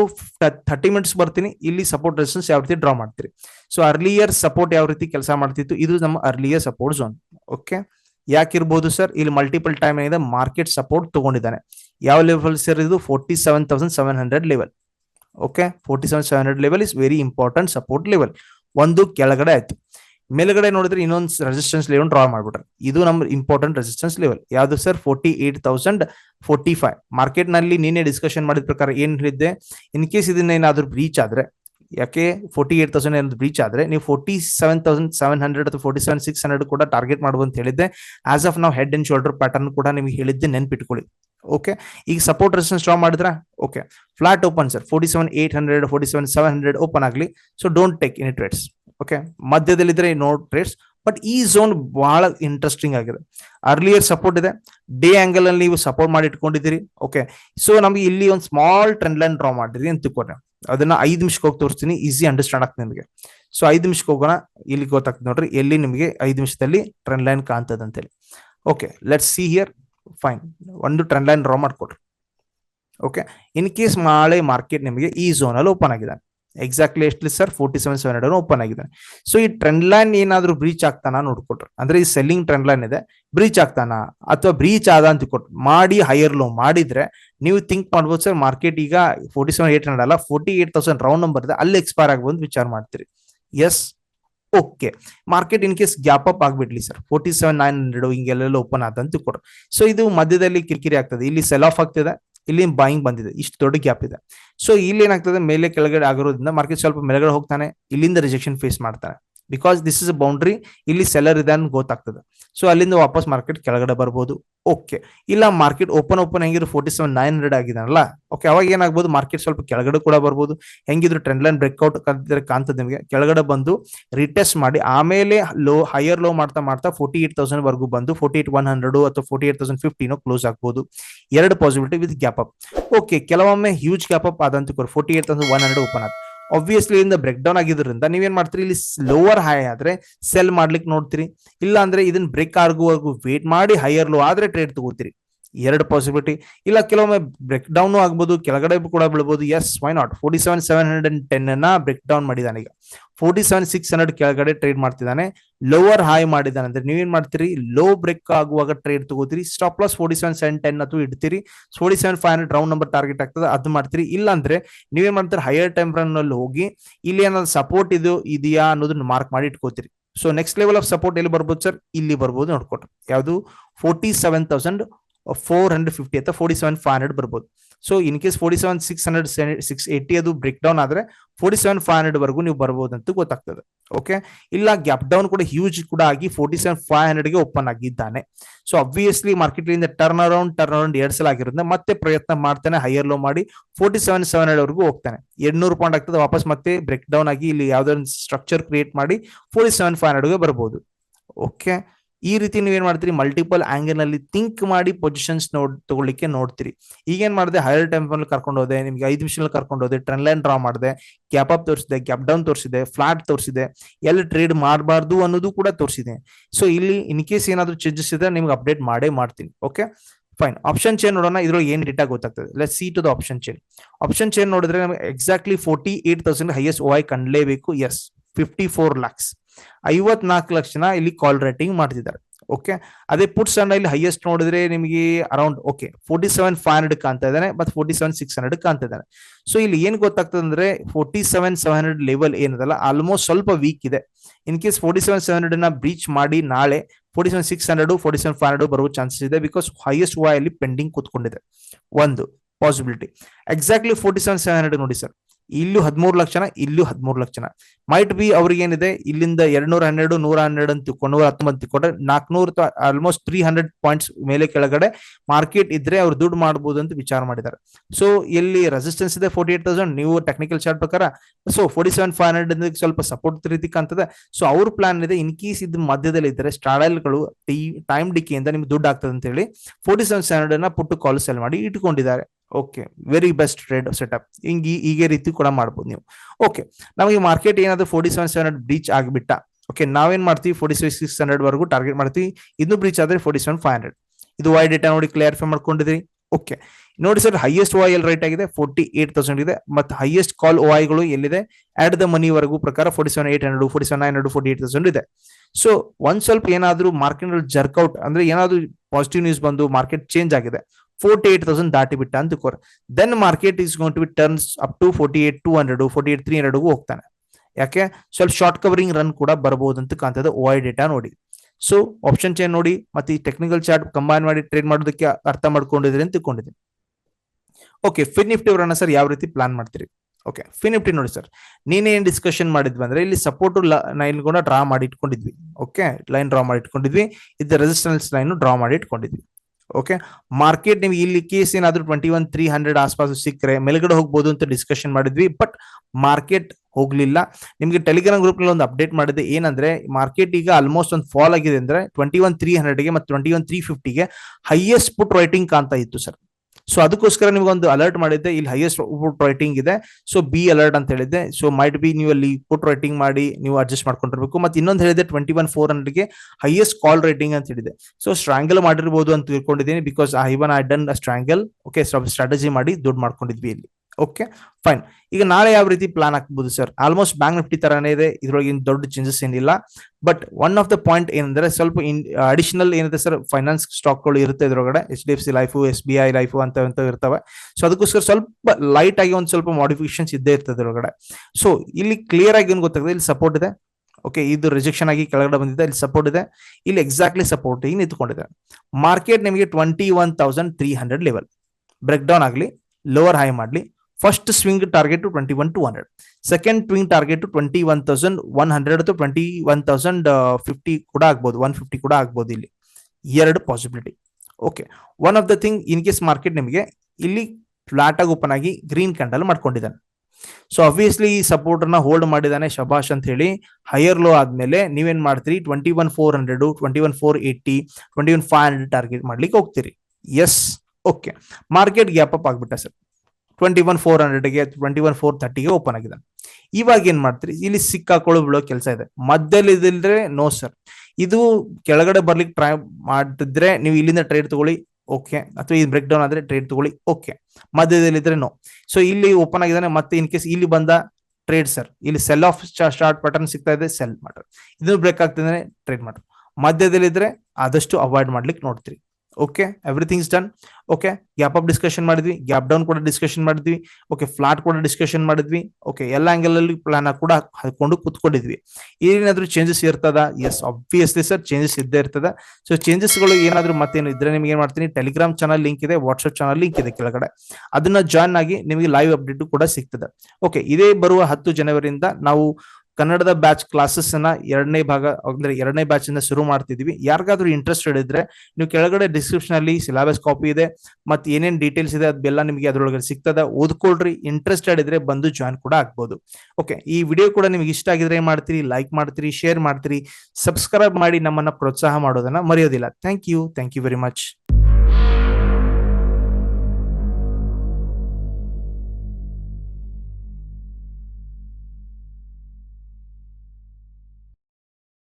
ಥರ್ಟಿ ಮಿನಿಟ್ಸ್ ಬರ್ತೀನಿ. ಇಲ್ಲಿ ಸಪೋರ್ಟ್ ರೆಸಿಸ್ಟೆನ್ಸ್ ಯಾವ ರೀತಿ ಡ್ರಾ ಮಾಡ್ತೀರಿ? ಸೊ ಅರ್ಲಿಯರ್ ಸಪೋರ್ಟ್ ಯಾವ ರೀತಿ ಕೆಲಸ ಮಾಡ್ತಿತ್ತು? ಇದು ನಮ್ಮ ಅರ್ಲಿಯರ್ ಸಪೋರ್ಟ್ ಝೋನ್ ಓಕೆ ಯಾಕಿರ್ಬೋದು ಸರ್ ಇಲ್ಲಿ ಮಲ್ಟಿಪಲ್ ಟೈಮ್ ಏನಿದೆ? ಮಾರ್ಕೆಟ್ ಸಪೋರ್ಟ್ ತಗೊಂಡಿದ್ದಾನೆ. ಯಾವ ಲೆವೆಲ್ ಸರ್ ಇದು? Forty seven thousand seven hundred level okay forty seven seven hundred level is very important support level ಒಂದು ಕೆಳಗಡೆ ಆಯ್ತು. ಮೇಲ್ಗಡೆ ನೋಡಿದ್ರೆ ಇನ್ನೊಂದು ರೆಸಿಸ್ಟೆನ್ಸ್ ಲೆವೆಲ್ ಡ್ರಾ ಮಾಡ್ಬಿಟ್ರೆ. ಇದು ನಮ್ಮ ಇಂಪಾರ್ಟೆಂಟ್ ರೆಸಿಸ್ಟೆನ್ಸ್ ಲೆವೆಲ್ ಯಾವ್ದು sir forty eight thousand forty five ಮಾರ್ಕೆಟ್ನಲ್ಲಿ ನಿನ್ನೆ ಡಿಸ್ಕಷನ್ ಮಾಡಿದ ಪ್ರಕಾರ ಏನ್ ಹೇಳಿದ್ದೆ? ಇನ್ ಕೇಸ್ ಇದನ್ನ ಏನಾದ್ರು ಬ್ರೀಚ್ ಆದ್ರೆ, ಯಾಕೆ ಫೋರ್ಟಿ ಏಟ್ ತೌಸಂಡ್ ಏನಾದ್ರು ಬ್ರೀಚ್ ಆದ್ರೆ, ನೀವು forty seven thousand seven hundred ಅಥವಾ ಫೋರ್ಟಿ ಸೆವೆನ್ ಸಿಕ್ಸ್ ಹಂಡ್ರೆಡ್ ಕೂಡ ಟಾರ್ಗೆಟ್ ಮಾಡುವಂತ ಹೇಳಿದ್ದೆ. ಆಸ್ ಆಫ್ ನಾವು ಹೆಡ್ ಅಂಡ್ ಶೋಲ್ಡರ್ ಪ್ಯಾಟರ್ನ್ ಕೂಡ ನಿಮಗೆ ಹೇಳಿದ್ದೆ ನೆನ್ಪಿಟ್ಕೊಳ್ಳಿ. ಓಕೆ ಈಗ ಸಪೋರ್ಟ್ ರೆಸಿಸ್ಟೆನ್ಸ್ ಡ್ರಾ ಮಾಡಿದ್ರೆ? Okay flat open sir forty seven eight hundred forty seven seven hundred open ಆಗಲಿ. So don't take any trades okay ಮಧ್ಯದಲ್ಲಿದ್ರೆ no trades but ಈ zone ಬಹಳ interesting ಆಗಿದೆ. ಅರ್ಲಿಯರ್ ಸಪೋರ್ಟ್ ಇದೆ. ಡೇ ಆಂಗಲ್ ಅಲ್ಲಿ ನೀವು support ಮಾಡಿ ಇಟ್ಕೊಂಡಿದ್ದೀರಿ. Okay so ನಮಗೆ ಇಲ್ಲಿ ಒಂದು ಸ್ಮಾಲ್ ಟ್ರೆಂಡ್ ಲೈನ್ ಡ್ರಾ ಮಾಡಿದ್ರಿ ಅಂತ ತಿಳ್ಕೊಂಡೆ ಅದನ್ನ ಐದು ನಿಮಿಷಕ್ಕೆ ಹೋಗಿ ತೋರಿಸ್ತೀನಿ. ಈಸಿ ಅಂಡರ್ಸ್ಟ್ಯಾಂಡ್ ಆಗ್ತದೆ ನಿಮಗೆ. ಸೊ ಐದು ನಿಮಿಷಕ್ಕೆ ಹೋಗೋಣ. ಇಲ್ಲಿ ಗೊತ್ತಾಗ್ತದೆ ನೋಡ್ರಿ. ಎಲ್ಲಿ ನಿಮಗೆ ಐದು ನಿಮಿಷದಲ್ಲಿ ಟ್ರೆಂಡ್ ಲೈನ್ ಕಾಣ್ತದೆ ಅಂತೇಳಿ okay let's see here fine ಒಂದು ಟ್ರೆಂಡ್ ಲೈನ್ ಡ್ರಾ ಮಾಡ್ಕೊಡ್ರಿ. ಓಕೆ ಇನ್ ಕೇಸ್ ನಾಳೆ ಮಾರ್ಕೆಟ್ ನಿಮಗೆ ಈ ಝೋನ್ ಅಲ್ಲಿ ಓಪನ್ ಆಗಿದೆ ಎಕ್ಸಾಕ್ಟ್ಲಿ ಎಷ್ಟು sir forty seven seven hundred open ಆಗಿದೆ ಸೊ ಈ ಟ್ರೆಂಡ್ ಲೈನ್ ಏನಾದರೂ ಬ್ರೀಚ್ ಆಗ್ತಾನ ನೋಡ್ಕೊಟ್ರಿ. ಅಂದ್ರೆ ಈ ಸೆಲ್ಲಿಂಗ್ ಟ್ರೆಂಡ್ ಲೈನ್ ಇದೆ. ಬ್ರೀಚ್ ಆಗ್ತಾನ? ಅಥವಾ ಬ್ರೀಚ್ ಆದ ಅಂತ ಕೊಟ್ಟು ಮಾಡಿ ಹೈಯರ್ ಲೋ ಮಾಡಿದ್ರೆ ನೀವು ಥಿಂಕ್ ಮಾಡ್ಬೋದು ಸರ್ ಮಾರ್ಕೆಟ್ ಈಗ ಫೋರ್ಟಿ ಸೆವೆನ್ ಏಟ್ ಹಂಡ್ರೆಡ್ ಅಲ್ಲ forty eight thousand round number ಇದೆ. ಅಲ್ಲಿ ಎಕ್ಸ್ಪೈರ್ ಆಗ್ಬೋದು ವಿಚಾರ ಮಾಡ್ತೀರಿ. Yes okay market in case gap up ಆಗ್ಬಿಡ್ಲಿ sir forty seven nine hundred ಹಿಂಗೆಲ್ಲ ಓಪನ್ ಆದಂತ ಕೊಡ್ರಿ. ಸೊ ಇದು ಮಧ್ಯದಲ್ಲಿ ಕಿರಿಕಿರಿ ಆಗ್ತದೆ. ಇಲ್ಲಿ ಸೆಲ್ ಆಫ್ ಆಗ್ತಿದೆ. ಇಲ್ಲಿ ಬಾಯಿಂಗ್ ಬಂದಿದೆ. ಇಷ್ಟು ದೊಡ್ಡ ಗ್ಯಾಪ್ ಇದೆ. ಸೊ ಇಲ್ಲಿ ಏನಾಗ್ತದೆ? ಮೇಲೆ ಕೆಳಗಡೆ ಆಗಿರೋದ್ರಿಂದ ಮಾರ್ಕೆಟ್ ಸ್ವಲ್ಪ ಮೇಲ್ಗಡೆ ಹೋಗ್ತಾನೆ. ಇಲ್ಲಿಂದ ರಿಜೆಕ್ಷನ್ ಫೇಸ್ ಮಾಡ್ತಾನೆ. ಬಿಕಾಸ್ ದಿಸ್ ಇಸ್ ಬೌಂಡ್ರಿ ಇಲ್ಲಿ ಸೆಲರ್ ಇದೆ ಅಂತ ಗೊತ್ತಾಗ್ತದೆ. ಸೊ ಅಲ್ಲಿಂದ ವಾಪಸ್ ಮಾರ್ಕೆಟ್ ಕೆಳಗಡೆ ಬರ್ಬೋದು. ಓಕೆ ಇಲ್ಲ ಮಾರ್ಕೆಟ್ ಓಪನ್ ಓಪನ್ ಹೆಂಗಿದ್ರು ಫೋರ್ಟಿ ಸೆವೆನ್ ನೈನ್ ಹಂಡ್ರೆಡ್ ಆಗಿದಾನಲ್ಲ ಓಕೆ ಅವಾಗ ಏನಾಗ್ಬೋದು? ಮಾರ್ಕೆಟ್ ಸ್ವಲ್ಪ ಕೆಳಗಡೆ ಕೂಡ ಬರ್ಬೋದು. ಹೆಂಗಿದ್ರು ಟ್ರೆಂಡ್ ಲೈನ್ ಬ್ರೇಕ್ಔಟ್ ಕಾಣ್ತದೆ ನಿಮಗೆ. ಕೆಳಗಡೆ ಬಂದು ರಿಟೆಸ್ಟ್ ಮಾಡಿ, ಆಮೇಲೆ ಲೋ ಹೈಯರ್ ಲೋ ಮಾಡ್ತಾ ಮಾಡ್ತಾ ಫೋರ್ಟಿ ಏಟ್ ತೌಸಂಡ್ ವರ್ಗೂ ಬಂದು ಫೋರ್ಟಿ ಏಟ್ ಒನ್ ಹಂಡ್ರೆಡ್ ಅಥವಾ ಫೋರ್ಟಿ ಏಟ್ ತೌಸಂಡ್ ಫಿಫ್ಟಿನೋ ಕ್ಲೋಸ್ ಆಗ್ಬೋದು. ಎರಡು possibility with gap up okay ಕೆಲವೊಮ್ಮೆ ಹ್ಯೂಜ್ ಗ್ಯಾಪ್ ಅಪ್ ಆದಂತ forty eight thousand one hundred open ಆಗುತ್ತೆ ಆಬ್ವಿಯಸ್ಲಿ ಇಂದ ಬ್ರೇಕ್ ಡೌನ್ ಆಗಿದ್ರಿಂದ ನೀವೇನ್ ಮಾಡ್ತೀರಿ? ಇಲ್ಲಿ ಲೋವರ್ ಹೈ ಆದ್ರೆ ಸೆಲ್ ಮಾಡ್ಲಿಕ್ಕೆ ನೋಡ್ತೀರಿ. ಇಲ್ಲ ಅಂದ್ರೆ ಇದನ್ನ ಬ್ರೇಕ್ ಆಗುವವರೆಗೂ ವೇಟ್ ಮಾಡಿ ಹೈಯರ್ ಲೋ ಆದ್ರೆ ಟ್ರೇಡ್ ತಗೋತೀರಿ. ಎರಡು ಪಾಸಿಬಿಲಿಟಿ ಇಲ್ಲ, ಕೆಲವೊಮ್ಮೆ ಬ್ರೇಕ್ ಡೌನ್ ಆಗ್ಬೋದು, ಕೆಳಗಡೆ ಕೂಡ ಬೀಳ್ಬೋದು. Yes why not forty seven seven hundred and ten ಅನ್ನ ಬ್ರೇಕ್ ಡೌನ್ ಮಾಡಿದಾನೆ ಈಗ. ಫೋರ್ಟಿ ಸೆವೆನ್ ಸಿಕ್ಸ್ ಹಂಡ್ರೆಡ್ ಕೆಳಗಡೆ ಟ್ರೇಡ್ ಮಾಡ್ತಿದ್ದಾನೆ ಲೋವರ್ ಹೈ ಮಾಡಿದಾನೆ. ಅಂದ್ರೆ ನೀವೇನ್ ಮಾಡ್ತೀರಿ? ಲೋ ಬ್ರೇಕ್ ಆಗುವಾಗ trade ತಗೋತೀರಿ. Stop loss forty seven seven ten ಅಥವಾ ಇಡ್ತೀರಿ. Forty seven five hundred round number target ಆಗ್ತದೆ, ಅದು ಮಾಡ್ತೀರಿ. ಇಲ್ಲ ಅಂದ್ರೆ ನೀವೇನ್ ಮಾಡ್ತೀರಿ? ಹೈಯರ್ ಟೈಮ್ ರನ್ ಹೋಗಿ ಇಲ್ಲಿ ಏನಾದ್ರು ಸಪೋರ್ಟ್ ಇದು, ಇದೆಯಾ ಅನ್ನೋದನ್ನ ಮಾರ್ಕ್ ಮಾಡಿ ಇಟ್ಕೋತೀರಿ. So next level of support ಎಲ್ಲಿ ಬರ್ಬೋದು ಸರ್ ಇಲ್ಲಿ ಬರ್ಬೋದು ನೋಡ್ಕೊಟ್ರಿ ಯಾವುದು? Forty seven thousand four hundred fifty ಅಥವಾ ಫೋರ್ಟಿ ಸೆವೆನ್ ಫೈವ್ ಹಂಡ್ರೆಡ್ ಬರ್ಬೋದು. So in case forty seven six hundred six eighty ಅದು ಬ್ರೇಕ್ ಡೌನ್ ಆದ್ರೆ ಫೋರ್ಟಿ ಸೆವೆನ್ ಫೈವ್ ಹಂಡ್ರೆಡ್ ವರೆಗೂ ನೀವು ಬರ್ಬೋದು ಅಂತ ಗೊತ್ತಾಗ್ತದೆ. ಓಕೆ ಇಲ್ಲ ಗ್ಯಾಪ್ ಡೌನ್ ಕೂಡ ಹ್ಯೂಜ್ ಕೂಡ ಆಗಿ ಫೋರ್ಟಿ ಸೆವೆನ್ ಫೈವ್ ಹಂಡ್ರೆಡ್ಗೆ ಓಪನ್ ಆಗಿದ್ದಾನೆ. ಸೊ ಅಬ್ವಿಯಸ್ಲಿ ಮಾರ್ಕೆಟ್ ಇಂದ ಟರ್ನ್ ಅರೌಂಡ್ ಟರ್ನ್ ಅರೌಂಡ್ ಎರಡು ಸಲ ಆಗಿರೋದ್ರಿಂದ ಮತ್ತೆ ಪ್ರಯತ್ನ ಮಾಡ್ತಾನೆ ಹೈಯರ್ ಲೋ ಮಾಡಿ ಫೋರ್ಟಿ ಸೆವೆನ್ ಸೆವೆನ್ ಹಂಡ್ರೆಡ್ ವರೆಗೂ ಹೋಗ್ತಾನೆ. ಎರಡ್ನೂರು ಪಾಯಿಂಟ್ ಆಗ್ತದೆ, ವಾಪಸ್ ಮತ್ತೆ ಬ್ರೇಕ್ ಡೌನ್ ಆಗಿ ಇಲ್ಲಿ ಯಾವುದೋ ಸ್ಟ್ರಕ್ಚರ್ ಕ್ರಿಯೇಟ್ ಮಾಡಿ ಫೋರ್ಟಿ ಸೆವೆನ್ ಫೈವ್ ಹಂಡ್ರೆಡ್ಗೆ ಬರ್ಬೋದು. ಓಕೆ ಈ ರೀತಿ ನೀವೇನ್ ಮಾಡ್ತೀರಿ? ಮಲ್ಟಿಪಲ್ ಆಂಗಲ್ನಲ್ಲಿ ಥಿಂಕ್ ಮಾಡಿ ಪೊಸಿಷನ್ಸ್ ನೋಡ್, ತಗೊಳ್ಳಿಕ್ಕೆ ನೋಡ್ತೀರಿ. ಈಗೇನ್ ಮಾಡಿದೆ? ಹೈಯರ್ ಟೆಂಪಲ್ ಕರ್ಕೊಂಡು ಹೋದೆ, ನಿಮ್ಗೆ ಐದು ನಿಮಿಷದಲ್ಲಿ ಕರ್ಕೊಂಡು ಹೋದೆ ಟ್ರೆಂಡ್ ಲೈನ್ ಡ್ರಾ ಮಾಡಿದೆ ಗ್ಯಾಪ್ ಅಪ್ ತೋರಿಸಿದೆ ಗ್ಯಾಪ್ ಡೌನ್ ತೋರಿಸಿದೆ ಫ್ಲಾಟ್ ತೋರಿಸಿದೆ, ಎಲ್ಲಿ ಟ್ರೇಡ್ ಮಾಡಬಾರ್ದು ಅನ್ನೋದು ಕೂಡ ತೋರಿಸಿದೆ. ಸೊ ಇಲ್ಲಿ ಇನ್ ಕೇಸ್ ಏನಾದ್ರು ಚೇಂಜಸ್ ಇದ್ರೆ ನಿಮ್ಗೆ ಅಪ್ಡೇಟ್ ಮಾಡೇ ಮಾಡ್ತೀನಿ ಓಕೆ ಫೈನ್ ಆಪ್ಷನ್ ಚೇನ್ ನೋಡೋಣ, ಇದ್ರೊಳಗೆ ಏನ್ ಡೇಟಾ ಗೊತ್ತಾಗ್ತದೆ let see to the option chain option chain ನೋಡಿದ್ರೆ ನಮಗೆ exactly forty eight thousand highest O I ಕಂಡ್ಲೇಬೇಕು yes fifty four lakhs ಐವತ್ನಾಲ್ಕು ಲಕ್ಷನ ಇಲ್ಲಿ ಕಾಲ್ ರೈಟಿಂಗ್ ಮಾಡ್ತಿದ್ದಾರೆ. ಓಕೆ ಅದೇ ಪುಟ್ಸ್ ಅನ್ನ ಇಲ್ಲಿ ಹೈಯೆಸ್ಟ್ ನೋಡಿದ್ರೆ ನಿಮಗೆ around okay forty seven five hundred ಕಾಣ್ತಾ ಇದ್ದಾನೆ ಮತ್ತೆ ಫೋರ್ಟಿ ಸೆವೆನ್ ಸಿಕ್ಸ್ ಹಂಡ್ರೆಡ್ ಕಾಣ್ತಾ ಇದ್ದಾನೆ. ಸೊ ಇಲ್ಲಿ ಏನ್ ಗೊತ್ತಾಗ್ತದೆ ಅಂದ್ರೆ forty seven seven hundred level ಏನದಲ್ಲ ಆಲ್ಮೋಸ್ಟ್ ಸ್ವಲ್ಪ ವೀಕ್ ಇದೆ. In case forty seven seven ಹಂಡ್ರೆಡ್ನ breach ಮಾಡಿ ನಾಳೆ forty seven six hundred forty seven five hundred ಬರುವ ಚಾನ್ಸಸ್ ಇದೆ ಬಿಕಾಸ್ ಹೈಯೆಸ್ಟ್ ವಾಯ್ ಅಲ್ಲಿ ಪೆಂಡಿಂಗ್ ಕೂತ್ಕೊಂಡಿದೆ. ಒಂದು possibility exactly forty seven seven hundred ನೋಡಿ ಸರ್ ಇಲ್ಲೂ ಹದಿಮೂರು ಲಕ್ಷನ ಇಲ್ಲೂ ಹದಿಮೂರು ಲಕ್ಷನ ಮೈಟ್ ಬಿ ಅವ್ರಿಗೆ ಏನಿದೆ ಇಲ್ಲಿಂದ ಎರಡ್ನೂರ ಹನ್ನೆರಡು, ನೂರ ಹನ್ನೆರಡು ಅಂತ ತಿಳ್ಕೊಂಡು ನೂರ ಹತ್ತೊಂಬತ್ತು ತಿಳ್ಕೊಂಡ್ರೆ ನಾಲ್ಕನೂರ ಆಲ್ಮೋಸ್ಟ್ ತ್ರೀ ಹಂಡ್ರೆಡ್ ಪಾಯಿಂಟ್ಸ್ ಮೇಲೆ ಕೆಳಗಡೆ ಮಾರ್ಕೆಟ್ ಇದ್ರೆ ಅವ್ರು ದುಡ್ಡು ಮಾಡಬಹುದು ಅಂತ ವಿಚಾರ ಮಾಡಿದ್ದಾರೆ. ಸೊ ಇಲ್ಲಿ ರೆಸಿಸ್ಟೆನ್ಸ್ ಇದೆ ಫೋರ್ಟಿ ಏಟ್ ತೌಸಂಡ್ ನೀವು ಟೆಕ್ನಿಕಲ್ ಚಾರ್ಟ್ ಪ್ರಕಾರ so forty seven five hundred ಸ್ವಲ್ಪ ಸಪೋರ್ಟ್ ರೀತಿ ಕಾಣ್ತದೆ. ಸೊ ಅವ್ರ ಪ್ಲಾನ್ ಇದೆ ಇನ್ ಕೇಸ್ ಇದು ಮಧ್ಯದಲ್ಲಿ ಇದ್ರೆ ಸ್ಟಾಡಲ್ಗಳು ಟೈಮ್ ಡಿಕ್ಕಿಯಿಂದ ನಿಮ್ಗೆ ದುಡ್ಡು ಆಗ್ತದೆ ಅಂತ ಹೇಳಿ ಫೋರ್ಟಿ ಸೆವೆನ್ ಸೆವೆನ್ ಹಂಡ್ರೆಡ್ನ ಪುಟ್ಟು ಕಾಲ್ ಸೆಲ್ ಮಾಡಿ ಇಟ್ಕೊಂಡಿದ್ದಾರೆ. Okay very best trade setup ಹಿಂಗೆ, ಹೀಗೆ ರೀತಿ ಕೂಡ ಮಾಡ್ಬೋದು ನೀವು. ಓಕೆ ನಮಗೆ ಮಾರ್ಕೆಟ್ ಏನಾದ್ರು forty seven seven hundred breach ಆಗಿಬಿಟ್ಟ. Okay ನಾವೇನ್ ಮಾಡ್ತೀವಿ? ಫೋರ್ಟಿ ಸೆವೆನ್ ಸಿಕ್ಸ್ ಹಂಡ್ರೆಡ್ ವರೆಗೂ ಟಾರ್ಗೆಟ್ ಮಾಡ್ತೀವಿ. ಇನ್ನು ಬ್ರೀಚ್ ಆದ್ರೆ ಫೋರ್ಟಿ ಸೆವೆನ್ ಫೈವ್ ಹಂಡ್ರೆಡ್ ಇದು ವೈ ಡೇಟಾ ನೋಡಿ ಕ್ಲಿಯರಿಫೈ ಮಾಡ್ಕೊಂಡಿದ್ರಿ ಓಕೆ ನೋಡಿ sir highest O L right ಆಗಿದೆ ಫೋರ್ಟಿ ಏಟ್ ತೌಸಂಡ್ ಇದೆ. ಮತ್ತು ಹೈಯೆಸ್ಟ್ ಕಾಲ್ ಓ ಐಗಳು ಎಲ್ಲಿದೆ? ಆಟ್ ದ ಮನಿ ವರೆಗೂ ಪ್ರಕಾರ forty seven eight hundred forty seven nine hundred forty eight thousand ಇದೆ. ಸೊ ಒಂದ್ ಸ್ವಲ್ಪ ಏನಾದರೂ ಮಾರ್ಕೆಟ್ ಜರ್ಕ್ಔಟ್ ಅಂದ್ರೆ ಏನಾದರೂ ಪಾಸಿಟಿವ್ ನ್ಯೂಸ್ ಬಂದು ಮಾರ್ಕೆಟ್ ಚೇಂಜ್ ಆಗಿದೆ. ಫೋರ್ಟಿ ಏಟ್ ತೌಸಂಡ್ ದಾಟಿ ಬಿಟ್ಟ ಅಂತ core. Then market is to be turns up to forty eight two hundred forty eight three ಹಂಡ್ರೆಡ್ಗೂ ಹೋಗ್ತಾನೆ. ಯಾಕೆ? ಸ್ವಲ್ಪ ಶಾರ್ಟ್ ಕವರಿಂಗ್ ರನ್ ಕೂಡ ಬರಬಹುದು ಅಂತ ಕಾಣ್ತದೆ ಓ ಐ ಡೇಟಾ ನೋಡಿ. ಸೊ ಆಪ್ಷನ್ ಚೇನ್ ನೋಡಿ, ಮತ್ತೆ ಈ ಟೆಕ್ನಿಕಲ್ ಚಾರ್ಟ್ ಕಂಬೈನ್ ಮಾಡಿ ಟ್ರೇಡ್ ಮಾಡೋದಕ್ಕೆ ಅರ್ಥ ಮಾಡ್ಕೊಂಡಿದ್ರಿ ಅಂತ ತಿಳ್ಕೊಂಡಿದ್ದೀನಿ. ಓಕೆ ಫಿನ್ ನಿಫ್ಟಿ ಅವರನ್ನ ಸರ್ ಯಾವ ರೀತಿ ಪ್ಲಾನ್ ಮಾಡ್ತೀರಿ? ಓಕೆ ಫಿನ್ ನಿಫ್ಟಿ ನೋಡಿ ಸರ್ ನೀನೇ ಏನು ಡಿಸ್ಕಷನ್ ಮಾಡಿದ್ವಿ ಅಂದ್ರೆ ಇಲ್ಲಿ ಸಪೋರ್ಟ್ ಲೈನ್ ಕೂಡ ಡ್ರಾ ಮಾಡಿ ಇಟ್ಕೊಂಡಿದ್ವಿ. ಓಕೆ ಲೈನ್ ಡ್ರಾ ಮಾಡಿ ಇಟ್ಕೊಂಡಿದ್ವಿ. ಇದು ರೆಸಿಸ್ಟೆನ್ಸ್ ಲೈನ್ ಡ್ರಾ ಮಾಡಿ ಇಟ್ಕೊಂಡಿದ್ವಿ. ಓಕೆ ಮಾರ್ಕೆಟ್ ನಿಮ್ಗೆ ಇಲ್ಲಿ ಕೇಸ್ ಏನಾದ್ರು ಟ್ವೆಂಟಿ ಒನ್ ತ್ರೀ ಹಂಡ್ರೆಡ್ ಆಸ್ಪಾಸ್ ಸಿಕ್ಕರೆ ಮೇಲ್ಗಡೆ ಹೋಗ್ಬೋದು ಅಂತ ಡಿಸ್ಕಷನ್ ಮಾಡಿದ್ವಿ ಬಟ್ ಮಾರ್ಕೆಟ್ ಹೋಗ್ಲಿಲ್ಲ. ನಿಮ್ಗೆ ಟೆಲಿಗ್ರಾಮ್ ಗ್ರೂಪ್ನಲ್ಲಿ ಒಂದು ಅಪ್ಡೇಟ್ ಮಾಡಿದೆ, ಏನಂದ್ರೆ ಮಾರ್ಕೆಟ್ ಈಗ ಆಲ್ಮೋಸ್ಟ್ ಒಂದು ಫಾಲ್ ಆಗಿದೆ ಅಂದ್ರೆ ಟ್ವೆಂಟಿ ಒನ್ ತ್ರೀ ಹಂಡ್ರೆಡ್ಗೆ ಮತ್ತು ಟ್ವೆಂಟಿ ಒನ್ ತ್ರೀ ಫಿಫ್ಟಿಗೆ ಹೈಯೆಸ್ಟ್ ಪುಟ್ ರೈಟಿಂಗ್ ಕಾಣ್ತಾ ಇತ್ತು ಸರ್ ಸೊ ಅದಕ್ಕೋಸ್ಕರ ನಿಮ್ಗೆ ಒಂದು ಅಲರ್ಟ್ ಮಾಡಿದ್ದೆ. ಇಲ್ಲಿ ಹೈಯೆಸ್ಟ್ ಪುಟ್ ರೈಟಿಂಗ್ ಇದೆ. ಸೊ ಬಿ ಅಲರ್ಟ್ ಅಂತ ಹೇಳಿದ್ದೆ. ಸೊ ಮೈಟ್ ಬಿ ನೀವು ಅಲ್ಲಿ ಪುಟ್ ರೈಟಿಂಗ್ ಮಾಡಿ, ನೀವು ಅಡ್ಜಸ್ಟ್ ಮಾಡ್ಕೊಂಡಿರ್ಬೇಕು. ಮತ್ತೆ ಇನ್ನೊಂದು ಹೇಳಿದೆ ಟ್ವೆಂಟಿ ಒನ್ ಫೋರ್ ಹಂಡ್ರೆಡ್ಗೆ ಹೈಯೆಸ್ಟ್ ಕಾಲ್ ರೈಟಿಂಗ್ ಅಂತ ಹೇಳಿದೆ ಸೊ ಸ್ಟ್ರಾಂಗಲ್ ಮಾಡಿರ್ಬೋದು ಅಂತ ತಿಳ್ಕೊಂಡಿದ್ದೀನಿ because I won I done strangle okay strategy ಮಾಡಿ ದುಡ್ಡು ಮಾಡ್ಕೊಂಡಿದ್ವಿ ಇಲ್ಲಿ. ಓಕೆ ಫೈನ್ ಈಗ ನಾಳೆ ಯಾವ ರೀತಿ ಪ್ಲಾನ್ ಹಾಕ್ಬೋದು ಸರ್ ಆಲ್ಮೋಸ್ಟ್ ಬ್ಯಾಂಕ್ ನಿಫ್ಟಿ ತರಾನೇ ಇದೆ ಇದ್ರೊಳಗೆ ದೊಡ್ಡ ಚೇಂಜಸ್ ಏನಿಲ್ಲ. But one of the point ಏನಂದ್ರೆ, ಸ್ವಲ್ಪ ಇನ್ ಅಡಿಷನಲ್ ಏನಿದೆ ಸರ್ ಫೈನಾನ್ಸ್ ಸ್ಟಾಕ್ಗಳು ಇರುತ್ತೆ ಇದ್ರೊಳಗಡೆ. H D F C life S B I life ಅಂತ ಅಂತ ಇರ್ತವೆ. ಸೊ ಅದಕ್ಕೋಸ್ಕರ ಸ್ವಲ್ಪ ಲೈಟ್ ಆಗಿ ಒಂದು ಸ್ವಲ್ಪ ಮಾಡಿಫಿಕೇಶನ್ಸ್ ಇದ್ದೇ ಇರ್ತದೆ ಇದ್ರೊಳಗಡೆ. ಸೊ ಇಲ್ಲಿ ಕ್ಲಿಯರ್ ಆಗಿ ಏನು ಗೊತ್ತಾಗ್ತದೆ? ಇಲ್ಲಿ ಸಪೋರ್ಟ್ ಇದೆ. ಓಕೆ ಇದು ರಿಜೆಕ್ಷನ್ ಆಗಿ ಕೆಳಗಡೆ ಬಂದಿದೆ, ಇಲ್ಲಿ ಸಪೋರ್ಟ್ ಇದೆ. ಇಲ್ಲಿ ಎಕ್ಸಾಕ್ಟ್ಲಿ ಸಪೋರ್ಟ್ ಈಗ ನಿಂತ್ಕೊಂಡಿದೆ ಮಾರ್ಕೆಟ್ ನಿಮಗೆ twenty one thousand three hundred level break down ಆಗಲಿ ಲೋವರ್ ಹೈ ಮಾಡಲಿ first swing target twenty one two hundred second swing target twenty one thousand one hundred to twenty one thousand fifty ಕೂಡ ಆಗ್ಬೋದು one fifty ಕೂಡ ಆಗ್ಬೋದು ಇಲ್ಲಿ ಎರಡು possibility okay one of the thing in case market ನಿಮಗೆ ಇಲ್ಲಿ flat ಆಗಿ open ಆಗಿ ಗ್ರೀನ್ ಕ್ಯಾಂಡಲ್ ಮಾಡ್ಕೊಂಡಿದ್ದಾನೆ ಸೊ ಅಬ್ವಿಯಸ್ಲಿ ಈ ಸಪೋರ್ಟ್ನ ಹೋಲ್ಡ್ ಮಾಡಿದಾನೆ ಶಬಾಷ್ ಅಂತ ಹೇಳಿ. ಹೈಯರ್ ಲೋ ಆದ್ಮೇಲೆ ನೀವೇನ್ ಮಾಡ್ತೀರಿ? Twenty one four hundred twenty one four eighty twenty one five hundred target ಮಾಡ್ಲಿಕ್ಕೆ ಹೋಗ್ತೀರಿ. Yes okay market gap up ಆಗ್ಬಿಟ್ಟ ಸರ್. ಟ್ವೆಂಟಿ ಒನ್ ಫೋರ್ ಹಂಡ್ರೆಡ್ಗೆ ಟ್ವೆಂಟಿ ಒನ್ ಫೋರ್ ತರ್ಟಿಗೆ ಓಪನ್ ಆಗಿದೆ. ಇವಾಗ ಏನ್ ಮಾಡ್ತೀರಿ? ಇಲ್ಲಿ ಸಿಕ್ಕಾಕೊಳ್ಳೋ ಬಿಡೋ ಕೆಲಸ ಇದೆ. ಮಧ್ಯದಲ್ಲಿ ಇದಿಲ್ದ್ರೆ ನೋ ಸರ್ ಇದು ಕೆಳಗಡೆ ಬರ್ಲಿಕ್ಕೆ ಟ್ರೈ ಮಾಡಿದ್ರೆ ನೀವು ಇಲ್ಲಿಂದ ಟ್ರೇಡ್ ತಗೊಳ್ಳಿ ಓಕೆ ಅಥವಾ ಇದು ಬ್ರೇಕ್ ಡೌನ್ ಆದ್ರೆ ಟ್ರೇಡ್ ತಗೊಳ್ಳಿ ಓಕೆ ಮಧ್ಯದಲ್ಲಿ ಇದ್ರೆ ನೋ ಸೊ ಇಲ್ಲಿ ಓಪನ್ ಆಗಿದ್ದಾನೆ, ಮತ್ತೆ ಇನ್ ಕೇಸ್ ಇಲ್ಲಿ ಬಂದ ಟ್ರೇಡ್ ಸರ್ ಇಲ್ಲಿ ಸೆಲ್ ಆಫ್ ಶಾರ್ಟ್ ಬಟನ್ ಸಿಗ್ತಾ ಇದೆ ಸೆಲ್ ಮಾಡ್ರಿ. ಇದು ಬ್ರೇಕ್ ಆಗ್ತಿದ್ರೆ ಟ್ರೇಡ್ ಮಾಡ್ರಿ. ಮಧ್ಯದಲ್ಲಿ ಇದ್ರೆ ಆದಷ್ಟು ಅವಾಯ್ಡ್ ಮಾಡ್ಲಿಕ್ಕೆ ನೋಡ್ತೀರಿ. Okay everything is done okay gap up discussion ಮಾಡಿದ್ವಿ ಗ್ಯಾಪ್ ಡೌನ್ ಕೂಡ ಡಿಸ್ಕಷನ್ ಮಾಡಿದ್ವಿ. ಓಕೆ ಫ್ಲಾಟ್ ಕೂಡ ಡಿಸ್ಕಷನ್ ಮಾಡಿದ್ವಿ. ಓಕೆ ಎಲ್ಲ ಆಂಗಲ್ ಅಲ್ಲಿ ಪ್ಲಾನ್ ಕೂಡ ಹಾಕೊಂಡು ಕುತ್ಕೊಂಡಿದ್ವಿ. ಏನಾದ್ರೂ ಚೇಂಜಸ್ ಇರ್ತದ? ಎಸ್ ಆಬ್ವಿಯಸ್ಲಿ ಸರ್ ಚೇಂಜಸ್ ಇದ್ದೇ ಇರ್ತದ. ಸೊ ಚೇಂಜಸ್ಗಳು ಏನಾದ್ರೂ ಮತ್ತೇನು ಇದ್ರೆ ನಿಮ್ಗೆ ಏನ್ ಮಾಡ್ತೀನಿ? ಟೆಲಿಗ್ರಾಮ್ ಚಾನಲ್ ಲಿಂಕ್ ಇದೆ ವಾಟ್ಸ್ಆಪ್ ಚಾನಲ್ ಲಿಂಕ್ ಇದೆ ಕೆಳಗಡೆ. ಅದನ್ನ ಜಾಯ್ನ್ ಆಗಿ ನಿಮಗೆ ಲೈವ್ ಅಪ್ಡೇಟ್ ಕೂಡ ಸಿಗ್ತದೆ. ಓಕೆ ಇದೇ ಬರುವ ಹತ್ತು ಜನವರಿಯಿಂದ ನಾವು ಕನ್ನಡದ ಬ್ಯಾಚ್ ಕ್ಲಾಸಸ್ ಅನ್ನ ಎರಡನೇ ಭಾಗ, ಅಂದ್ರೆ ಎರಡನೇ ಬ್ಯಾಚ್ ಇಂದ ಶುರು ಮಾಡ್ತಿದೀವಿ. ಯಾರಿಗಾದ್ರೂ ಇಂಟ್ರೆಸ್ಟೆಡ್ ಇದ್ರೆ ನೀವು ಕೆಳಗಡೆ ಡಿಸ್ಕ್ರಿಪ್ಷನ್ ಅಲ್ಲಿ ಸಿಲಾಬಸ್ ಕಾಪಿ ಇದೆ, ಮತ್ತೆ ಏನೇನ್ ಡೀಟೇಲ್ಸ್ ಇದೆ ಅದೆಲ್ಲ ನಿಮಗೆ ಅದರೊಳಗೆ ಸಿಗ್ತದೆ. ಓದ್ಕೊಳ್ರಿ ಇಂಟ್ರೆಸ್ಟೆಡ್ ಇದ್ರೆ ಬಂದು ಜಾಯ್ನ್ ಕೂಡ ಆಗ್ಬೋದು. ಓಕೆ ಈ ವಿಡಿಯೋ ಕೂಡ ನಿಮ್ಗೆ ಇಷ್ಟ ಆಗಿದ್ರೆ ಮಾಡ್ತೀರಿ? ಲೈಕ್ ಮಾಡ್ತೀರಿ ಶೇರ್ ಮಾಡ್ತೀರಿ ಸಬ್ಸ್ಕ್ರೈಬ್ ಮಾಡಿ ನಮ್ಮನ್ನ ಪ್ರೋತ್ಸಾಹ ಮಾಡೋದನ್ನ ಮರೆಯೋದಿಲ್ಲ. Thank you thank you very much